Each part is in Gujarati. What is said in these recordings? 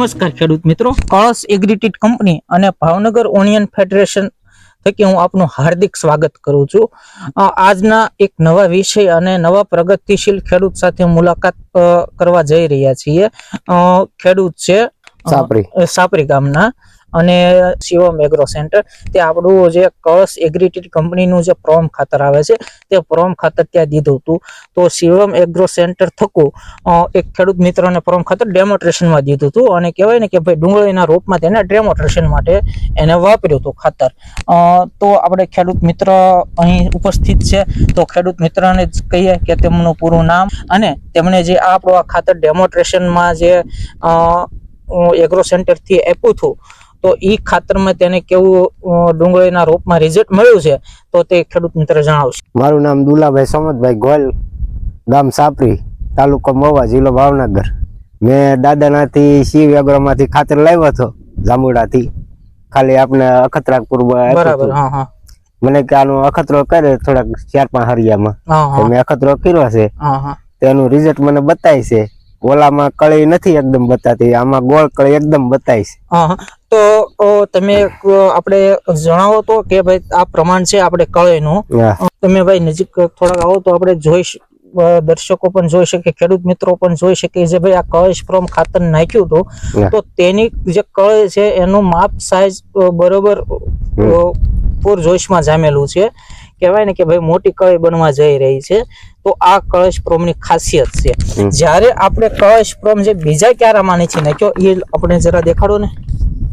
નમસ્કાર ખેડૂત મિત્રો. કળશ એગ્રીટીડ કંપની અને ભાવનગર ઓનિયન ફેડરેશન થકી હું આપનું હાર્દિક સ્વાગત કરું છું. આજના એક નવા વિષય અને નવા પ્રગતિશીલ ખેડૂત સાથે મુલાકાત કરવા જઈ રહ્યા છીએ. ખેડૂત છે સાપરી. સાપરી ગામના. અને શિવમ એગ્રો સેન્ટર, તે આપણું જે કળશ એગ્રીટીડ કંપનીનું જે પ્રોમ ખાતર આવે છે, તે પ્રોમ ખાતર ત્યાં દીધું હતું. તો શિવમ એગ્રો સેન્ટર થકું એક ખેડૂત મિત્રને પ્રોમ ખાતર ડેમોટ્રેશનમાં દીધું હતું. અને કહેવાય ને કે ભાઈ ડુંગળીના રૂપમાં તેને ડેમોટ્રેશન માટે એને વાપર્યું હતું ખાતર. તો આપણે ખેડૂત મિત્ર અહીં ઉપસ્થિત છે. તો ખેડૂત મિત્રને જ કહીએ કે તેમનું પૂરું નામ અને તેમણે જે આપણું આ ખાતર ડેમોટ્રેશનમાં જે એગ્રો સેન્ટરથી આપ્યું હતું તો ઈ ખાતરમાં તેને કેવું ડુંગળીના રૂપમાં રિઝલ્ટ મળ્યું છે તો તે ખેડૂત મિત્ર જણાવશે. મારું નામ દુલાભાઈ સમતભાઈ ગોયલ ગામ સાપરી તાલુકો મોવા જિલ્લો ભાવનગર. મેં દાદાનાથી શિવ યાગ્રામાંથી ખાતર લાવ્યો હતો જામુડાથી ખાલી આપણે અખતરાપુર બરાબર હા હા. મને કે આનો અખતરો કરે થોડાક ચાર પાંચ હરિયામાં. તો મેં અખતરો કર્યો છે. તેનું રિઝલ્ટ મને બતાય છે. ઓલામાં કળી નથી એકદમ બતાતી આમાં ગોળ કળી એકદમ બતાય છે. તમે આપણે જણાવો તો કે ભાઈ આ પ્રમાણ છે આપણે કળેનું. તમે ભાઈ નજીક થોડાક આવો તો આપણે જોઈ દર્શકો પણ જોઈ શકે ખેડૂત મિત્રો પણ જોઈ શકે જે ભાઈ આ કળશ પ્રોમ ખાતર નાખ્યું હતું. તો તેની જે કળ છે એનું માપ સાઈઝ બરોબર પૂર જોશમાં જામેલું છે. કહેવાય ને કે ભાઈ મોટી કળી બનવા જઈ રહી છે. તો આ કળશ પ્રોમની ખાસિયત છે. જ્યારે આપણે કળશ પ્રોમ જે બીજા ક્યારામાં નથી નાખ્યો એ આપણે જરા દેખાડો ને.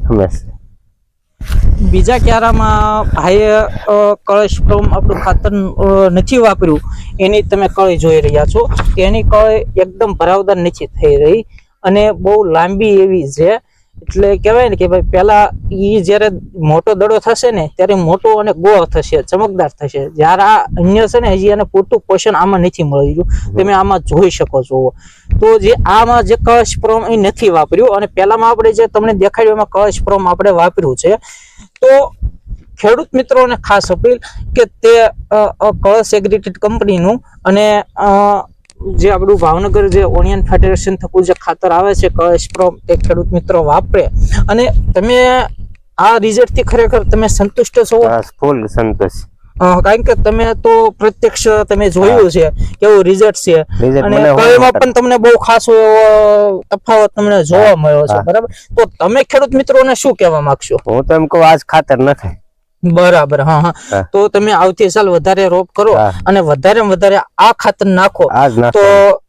બસ. બીજા ક્યારામાં અ, કળશ ફ્રોમ આપણું ખાતર નથી વાપર્યું એની તમે કળી જોઈ રહ્યા છો એની કળી એકદમ ભરાવદાર નથી થઈ રહી અને બહુ લાંબી એવી છે. એટલે કહેવાય ને કે ભાઈ પહેલાં એ જ્યારે મોટો દડો થશે ને ત્યારે મોટો અને ગોળ થશે ચમકદાર થશે. જ્યારે આ અન્ય છે ને હજી એને પૂરતું પોષણ આમાં નથી મળી રહ્યું. તમે આમાં જોઈ શકો છો. તો જે આમાં જે કશ પ્રોમ એ નથી વાપર્યું અને પહેલામાં આપણે જે તમને દેખાડ્યું એમાં કશ પ્રોમ આપણે વાપર્યું છે. તો ખેડૂત મિત્રોને ખાસ અપીલ કે તે કળશ એગ્રીટેડ કંપનીનું અને જે આપણું ભાવનગર જે ઓનિયન ફેડરેશન થકું જે ખાતર આવે છે કળશ પ્રોમ તે ખેડૂત મિત્રો વાપરે. અને તમે આ રિઝલ્ટથી ખરેખર તમે સંતુષ્ટ છો? ફૂલ સંતોષ. કારણ કે તમે તો પ્રત્યક્ષ તમે જોયું છે કેવું રિઝલ્ટ છે. અને કળીમાં પણ તમને બહુ ખાસો એવો તફાવત તમને જોવા મળ્યો છે બરાબર? તો તમે ખેડૂત મિત્રોને શું કહેવા માંગશો? હું તો એમ કહું આજ ખાતર નથી. બરાબર હા હા. તો તમે આવતી સાલ વધારે રોપ કરો અને વધારે વધારે આ ખાતર નાખો. તો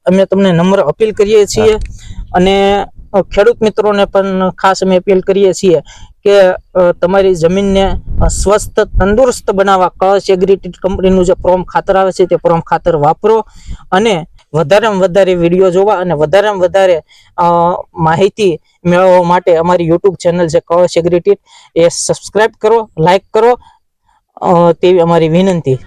અમે તમને નમ્ર અપીલ કરીએ છીએ અને ખેડૂત મિત્રોને પણ ખાસ અમે અપીલ કરીએ છીએ કે તમારી જમીનને સ્વસ્થ, તંદુરસ્ત બનાવવા કળશ એગ્રીટેડ કંપનીનું જે પ્રોમ ખાતર આવે છે તે પ્રોમ ખાતર વાપરો અને વધારેમાં વધારે વીડિયો જોવા અને વધારેમાં વધારે માહિતી મેળવવા માટે અમારી યુટ્યુબ ચેનલ છે કળશ એગ્રીટેડ એ સબસ્ક્રાઇબ કરો લાઈક કરો તેવી અમારી વિનંતી.